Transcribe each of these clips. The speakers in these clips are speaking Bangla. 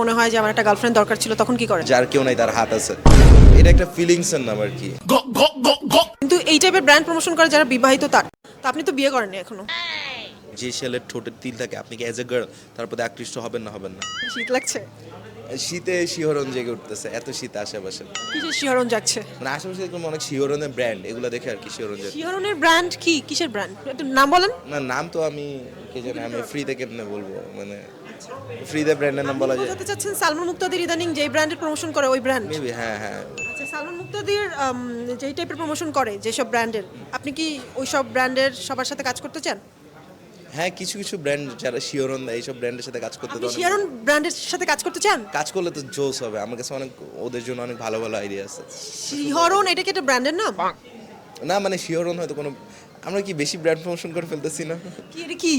মনে হয় যে আমার একটা গার্লফ্রেন্ড দরকার ছিল তখন কি করেন যার কেউ নাই তার হাত আছে। এটা একটা ফিলিংস এর নাম আর কি। কিন্তু এই টাইপের ব্র্যান্ড প্রমোশন করে যারা বিবাহিত তার তো আপনি তো বিয়ে করেননি এখনও। যে ছেলের ঠোঁটের তিল থাকে আপনি কি অ্যাজ এ গার্ল তার প্রতি আকৃষ্ট হবেন না হবেন না। শীত লাগছে? শীতে শিহরণ জেগে উঠতেছে এত শীত আশেপাশে। কিসের শিহরণ যাচ্ছে মানে আশেপাশে দেখলাম অনেক শিহরণের ব্র্যান্ড এগুলো দেখে আর কি শিহরণ যায় শিহরণের ব্র্যান্ড কি? কিসের ব্র্যান্ড একটু নাম বলেন। না নাম তো আমি কে জানি আমি ফ্রিতে কেমনে বলব মানে ফ্রিতে ব্র্যান্ডের নাম বলা যায়। বোঝাতে চাচ্ছেন? সালমান মুক্তাদির ইদানিং যেই ব্র্যান্ডের প্রমোশন করে ওই ব্র্যান্ড মেবি হ্যাঁ হ্যাঁ। আচ্ছা সালমান মুক্তাদির যেই টাইপের প্রমোশন করে যেসব ব্র্যান্ডের আপনি কি ওই সব ব্র্যান্ডের সবার সাথে কাজ করতে চান? হ্যাঁ কিছু কিছু ব্র্যান্ড যারা শিওরন দেয় এইসব ব্র্যান্ডের সাথে কাজ করতে আপনি অনেক- ব্র্যান্ডের সাথে কাজ করতে চান? কাজ করলে তো জোস হবে। আমার কাছে অনেক ওদের জন্য অনেক ভালো ভালো আইডিয়া আছে। শিহরণ এটা কি একটা ব্র্যান্ডের নাম? না মানে শিওরন হয়তো কোনো আমরা কি বেশি ব্র্যান্ড প্রমোশন করে ফেলতেছি না? কি এটা কি?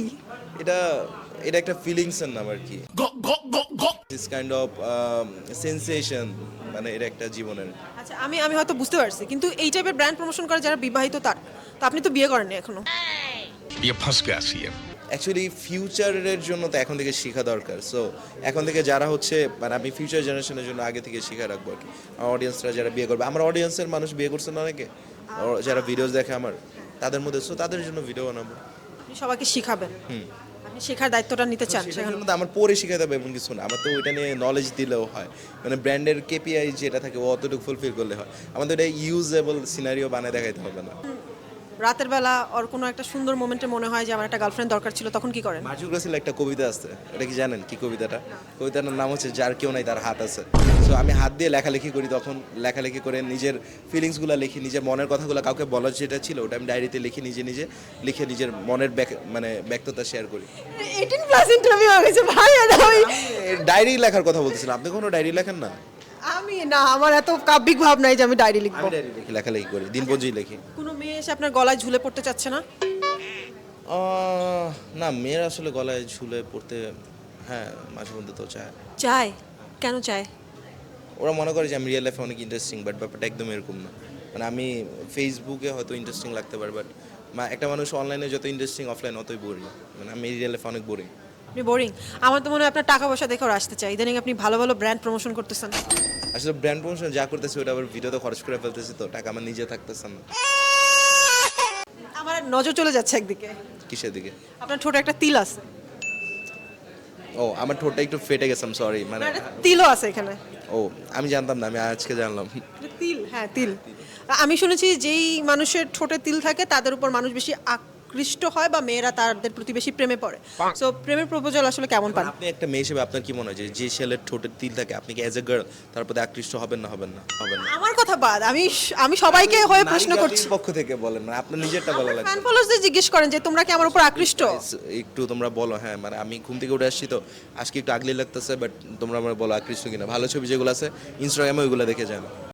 এটা এটা একটা ফিলিংসের নাম আর কি। দিস কাইন্ড অফ সেন্সেশন মানে এটা একটা জীবনের। আচ্ছা আমি আমি হয়তো বুঝতে পারছি কিন্তু এই টাইপের ব্র্যান্ড প্রমোশন করে যারা বিবাহিত তার তো আপনি তো বিয়ে করেননি এখনও। বিয়ে ফাঁসকে আসি অ্যাকচুয়ালি ফিউচারের জন্য তো এখন থেকে শেখা দরকার সো এখন থেকে যারা হচ্ছে মানে আমি ফিউচার জেনারেশনের জন্য আগে থেকে শেখা রাখব আর কি। আমার অডিয়েন্সরা যারা বিয়ে করবে আমার অডিয়েন্সের মানুষ বিয়ে করছে না অনেকে আচ্ছা। যারা ভিডিওস দেখে আমার তাদের মধ্যে সো তাদের জন্য ভিডিও বানাবো। সবাইকে শিখাবেন। হুম। শেখার দায়িত্বটা নিতে চান সেখানে? মধ্যে আমার পরে শিখাতে হবে এমন কিছু না। আমার তো ওইটা নিয়ে নলেজ দিলেও হয়। মানে ব্র্যান্ডের কেপিআই যেটা থাকে ও অতটুকু ফুলফিল করলে হয়। আমাদের এটা ইউজেবল সিনারিও বানিয়ে দেখাইতে হবে না। রাতের বেলা ওর কোনো একটা সুন্দর মোমেন্টে মনে হয় যে আমার একটা গার্লফ্রেন্ড দরকার ছিল তখন কি করেন? মার্জুক রাসেল একটা কবিতা আছে এটা কি জানেন কি কবিতাটা? কবিতাটার নাম হচ্ছে যার কেউ নাই তার হাত আছে। সো আমি হাত দিয়ে লেখালেখি করি তখন লেখালেখি করে নিজের ফিলিংসগুলো লিখি নিজের মনের কথাগুলো কাউকে বলার যেটা ছিল ওটা আমি ডায়েরিতে লিখি নিজে নিজে লিখে নিজের মনের মানে ব্যক্ততা শেয়ার করি। এইটিন প্লাস ইন্টারভিউ হয়ে গেছে ভাই ডায়েরি লেখার কথা বলতেছিলাম আপনি কোনো ডায়েরি লেখেন না? আমি না আমার এত কাব্যিক ভাব নাই যে আমি ডায়েরি লিখব। আমি ডায়েরি লিখি লেখালেখি করি দিনপঞ্জি লিখি। কোনো মেয়ে এসে আপনার গলায় ঝুলে পড়তে চাচ্ছে না? আহ, না মেয়েরা আসলে গলায় ঝুলে পড়তে হ্যাঁ মাঝে মধ্যে তো চায়। চায়? কেন চায়? ওরা মনে করে যে আমি রিয়েল লাইফে অনেক ইন্টারেস্টিং বাট ব্যাপারটা একদম এরকম না। মানে আমি ফেসবুকে হয়তো ইন্টারেস্টিং লাগতে পারে বাট একটা মানুষ অনলাইনে যত ইন্টারেস্টিং অফলাইন অতই বোরিং মানে আমি রিয়েল লাইফে অনেক বোরিং আপনি বোরিং আমার তো মনে হয় আপনার টাকা পয়সা দেখে ওরা আসতে চাই ইদানিং আপনি ভালো ভালো ব্র্যান্ড প্রমোশন করতেছেন। আসলে ব্র্যান্ড প্রমোশন যা করতেছি ওটা আবার ভিডিওতে খরচ করে ফেলতেছি তো টাকা আমার নিজে থাকতেছে না। আমার নজর চলে যাচ্ছে একদিকে। কিসের দিকে? আপনার ছোট একটা তিল আছে। ও আমার ঠোঁটটা একটু ফেটে গেছে সরি মানে একটা তিলও আছে এখানে। ও আমি জানতাম না আমি আজকে জানলাম। তিল হ্যাঁ তিল। আমি শুনেছি যেই মানুষের ঠোঁটে তিল থাকে তাদের উপর মানুষ বেশি আকৃষ্ট হয় বা মেয়েরা তাদের প্রতি বেশি প্রেমে পড়ে। সো প্রেমের প্রপোজাল আসলে কেমন পান? আপনি একটা মেয়ে হিসেবে আপনার কি মনে হয় যে যে ছেলের ঠোঁটের তিল থাকে আপনি কি অ্যাজ এ গার্ল তার প্রতি আকৃষ্ট হবেন না হবেন না হবেন না? আমার কথা বাদ আমি আমি সবাইকে হয়ে প্রশ্ন করছি। পক্ষ থেকে বলেন না আপনার নিজেরটা বলা লাগবে। ফ্যান ফলোয়ার্সদের জিজ্ঞেস করেন যে তোমরা কি আমার উপর আকৃষ্ট? একটু তোমরা বলো হ্যাঁ মানে আমি ঘুম থেকে উঠে আসছি তো আজকে একটু আগলি লাগতেছে বাট তোমরা আমার বলো আকৃষ্ট কিনা। ভালো ছবি যেগুলো আছে ইনস্টাগ্রামে ওইগুলো দেখে যান।